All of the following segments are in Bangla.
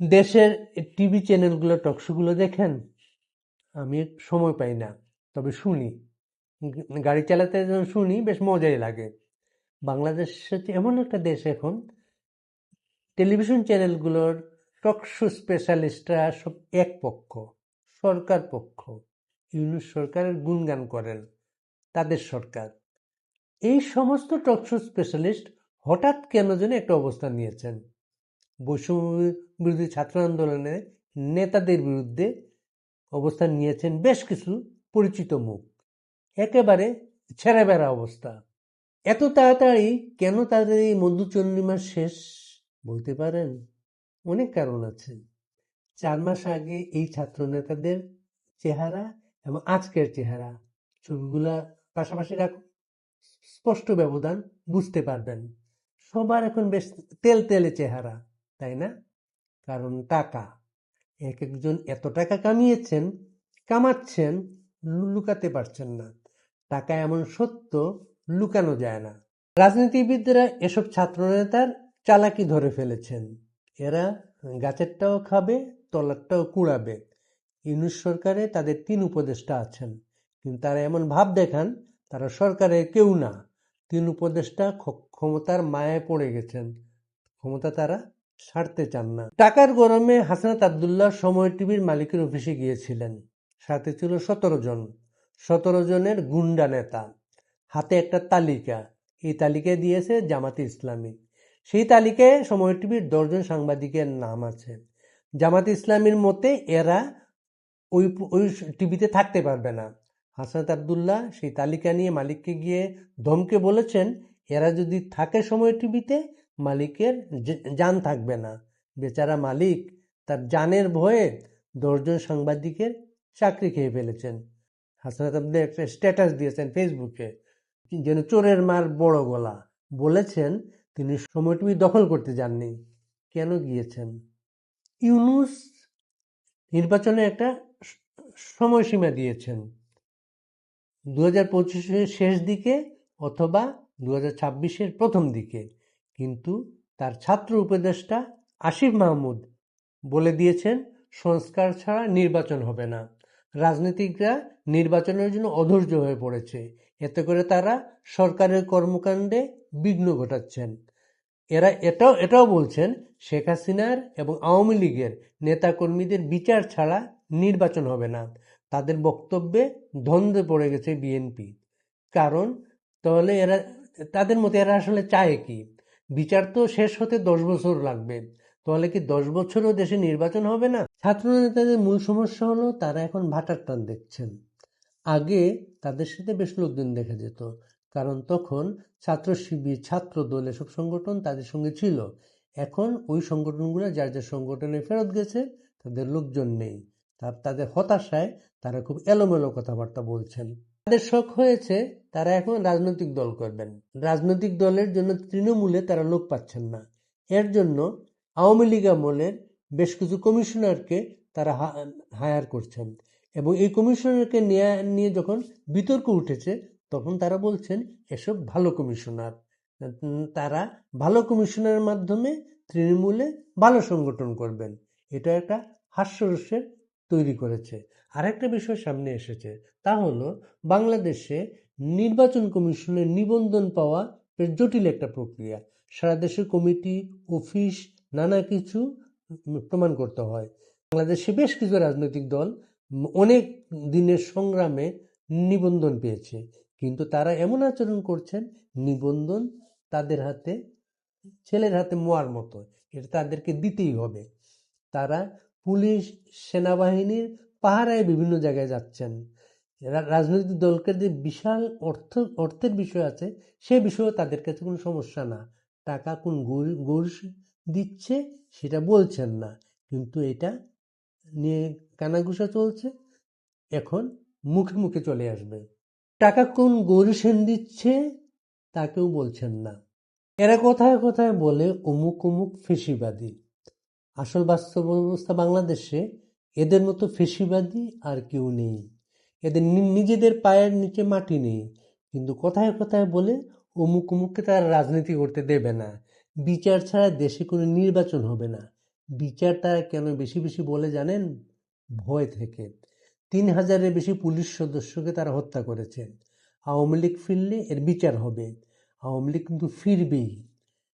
দেশের টিভি চ্যানেলগুলো টকশোগুলো দেখেন, আমি সময় পাই না, তবে শুনি। গাড়ি চালাতে যখন শুনি, বেশ মজাই লাগে। বাংলাদেশ হচ্ছে এমন একটা দেশ এখন, টেলিভিশন চ্যানেলগুলোর টকশো স্পেশালিস্টরা সব এক পক্ষ, সরকার পক্ষ, ইউনুস সরকারের গুণগান করেন, তাদের সরকার। এই সমস্ত টকশো স্পেশালিস্ট হঠাৎ কেন যেন একটা অবস্থান নিয়েছেন। বৈষম্য বিরোধী ছাত্র আন্দোলনের নেতাদের বিরুদ্ধে অবস্থান নিয়েছেন বেশ কিছু পরিচিত মুখ। একেবারে ছেড়ে বেড়া অবস্থা। এত তাড়াতাড়ি কেন তাদের এই মধুচন্দ্রিমা শেষ বলতে পারেন? অনেক কারণ আছে। চার মাস আগে এই ছাত্র নেতাদের চেহারা এবং আজকের চেহারা, ছবিগুলা পাশাপাশি রাখুন, স্পষ্ট ব্যবধান বুঝতে পারবেন। সবার এখন বেশ তেল তেলে চেহারা। তাই না? কারণ টাকা। এক একজন এত টাকা কামিয়েছেন, কামাচ্ছেন লুকাতে পারছেন না। টাকা এমন সত্য, লুকানো যায় না। রাজনীতিবিদরা এসব ছাত্রনেতার চালাকি ধরে ফেলেছেন। এরা গাছেরটাও খাবে, তলারটাও কুড়াবে। ইউনুস সরকারে তাদের তিন উপদেষ্টা আছেন। কিন্তু তারা এমন ভাব দেখান, তারা সরকারের কেউ না। তিন উপদেষ্টা ক্ষমতার মায়ায় পড়ে গেছেন। ক্ষমতা তারা ছাড়তে চান না। টাকার গরমে হাসনাত আবদুল্লাহ সময় টিভির মালিকের অফিসে গিয়েছিলেন। সাথে ছিল সতেরো জন। সতেরো জনের গুন্ডা নেতা। হাতে একটা তালিকা। এই তালিকায় দিয়েছে জামাতে ইসলামী। সেই তালিকায় সময় টিভির দশজন সাংবাদিকের নাম আছে। জামাতে ইসলামীর মতে এরা ওই ওই টিভিতে থাকতে পারবে না। হাসনাত আবদুল্লাহ সেই তালিকা নিয়ে মালিককে গিয়ে ধমকে বলেছেন, এরা যদি থাকে সময় টিভিতে মালিকের জান থাকবে না। বেচারা মালিক তার জানের ভয়ে দশজন সাংবাদিকের চাকরি খেয়ে ফেলেছেন। হাসনাত আবদুল্লাহ একটা স্ট্যাটাস দিয়েছেন ফেসবুকে যেন চোরের মার বড় গলা। বলেছেন, তিনি সময় টিভি দখল করতে যাননি। কেন গিয়েছেন? ইউনুস নির্বাচনে একটা সময়সীমা দিয়েছেন। দু হাজার পঁচিশের শেষ দিকে অথবা দু হাজার ছাব্বিশের প্রথম দিকে। কিন্তু তার ছাত্র উপদেষ্টা আসিফ মাহমুদ বলে দিয়েছেন, সংস্কার ছাড়া নির্বাচন হবে না। রাজনীতিকরা নির্বাচনের জন্য অধৈর্য হয়ে পড়েছে। এতে করে তারা সরকারের কর্মকাণ্ডে বিঘ্ন ঘটাচ্ছেন। এরা এটাও এটাও বলছেন, শেখ হাসিনার এবং আওয়ামী লীগের নেতাকর্মীদের বিচার ছাড়া নির্বাচন হবে না। তাদের বক্তব্যে দ্বন্দ্বে পড়ে গেছে বিএনপি। কারণ তাহলে এরা, তাদের মতে এরা আসলে চায় কি? বিচার তো শেষ হতে দশ বছর লাগবে। তাহলে কি দশ বছরও দেশে নির্বাচন হবে না? ছাত্র নেতাদের মূল সমস্যা হলো তারা এখন ভাটার টান দেখছেন। আগে তাদের সাথে বেশ লোকজন দেখা যেত, কারণ তখন ছাত্র শিবির, ছাত্র দল এসব সংগঠন তাদের সঙ্গে ছিল। এখন ওই সংগঠনগুলো যার যার সংগঠনে ফেরত গেছে, তাদের লোকজন নেই। তাদের হতাশায় তারা খুব এলোমেলো কথাবার্তা বলছেন। তাদের শখ হয়েছে, তারা এখন রাজনৈতিক দল করবেন। রাজনৈতিক দলের জন্য তৃণমূলে তারা লোক পাচ্ছেন না। এর জন্য আওয়ামী লীগ আমলের বেশ কিছু কমিশনারকে তারা হায়ার করছেন। এবং এই কমিশনারকে নিয়ে নিয়ে যখন বিতর্ক উঠেছে, তখন তারা বলছেন, এসব ভালো কমিশনার। তারা ভালো কমিশনারের মাধ্যমে তৃণমূলে ভালো সংগঠন করবেন। এটা একটা হাস্যরস্যের তৈরি করেছে। আরেকটা বিষয় সামনে এসেছে, তা হলো বাংলাদেশে নির্বাচন কমিশনের নিবন্ধন পাওয়া বেশ জটিল একটা প্রক্রিয়া। সারা দেশের কমিটি, অফিস, নানা কিছু প্রমাণ করতে হয়। বাংলাদেশে বেশ কিছু রাজনৈতিক দল অনেক দিনের সংগ্রামে নিবন্ধন পেয়েছে, কিন্তু তারা এমন আচরণ করছেন, নিবন্ধন তাদের হাতে, ছেলের হাতে মোয়ার মতো, এটা তাদেরকে দিতেই হবে। তারা পুলিশ, সেনাবাহিনীর পাহারায় বিভিন্ন জায়গায় যাচ্ছেন। রাজনৈতিক দলকে যে বিশাল অর্থ, অর্থের বিষয় আছে, সে বিষয়েও তাদের কাছে কোনো সমস্যা না। টাকা কোন ঘুষ- দিচ্ছে সেটা বলছেন না। কিন্তু এটা নিয়ে কানাঘুষা চলছে। এখন মুখে মুখে চলে আসবে। টাকা কোন গৌরীসেন দিচ্ছে তাকেও বলছেন না। এরা কোথায় কোথায় বলে অমুক অমুক ফেসিবাদী। আসল বাস্তব অবস্থা বাংলাদেশে এদের মতো ফেসিবাদী আর কেউ নেই। এদের নিজেদের পায়ের নিচে মাটি নেই। কিন্তু কোথায় কোথায় বলে অমুক অমুককে তারা রাজনীতি করতে দেবে না। বিচার ছাড়া দেশে কোনো নির্বাচন হবে না। বিচার তারা কেন বেশি বেশি বলে জানেন? ভয় থেকে। তিন হাজারের বেশি পুলিশ সদস্যকে তারা হত্যা করেছে। আওয়ামী লীগ ফিরলে এর বিচার হবে। আওয়ামী লীগ কিন্তু ফিরবেই।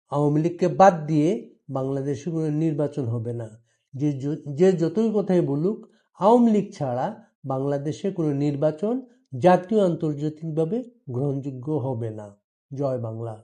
আওয়ামী লীগকে বাদ দিয়ে বাংলাদেশে কোনো নির্বাচন হবে না। যে যে যতই কথাই বলুক, আওয়ামী লীগ ছাড়া বাংলাদেশে কোনো নির্বাচন জাতীয় আন্তর্জাতিকভাবে গ্রহণযোগ্য হবে না। জয় বাংলা।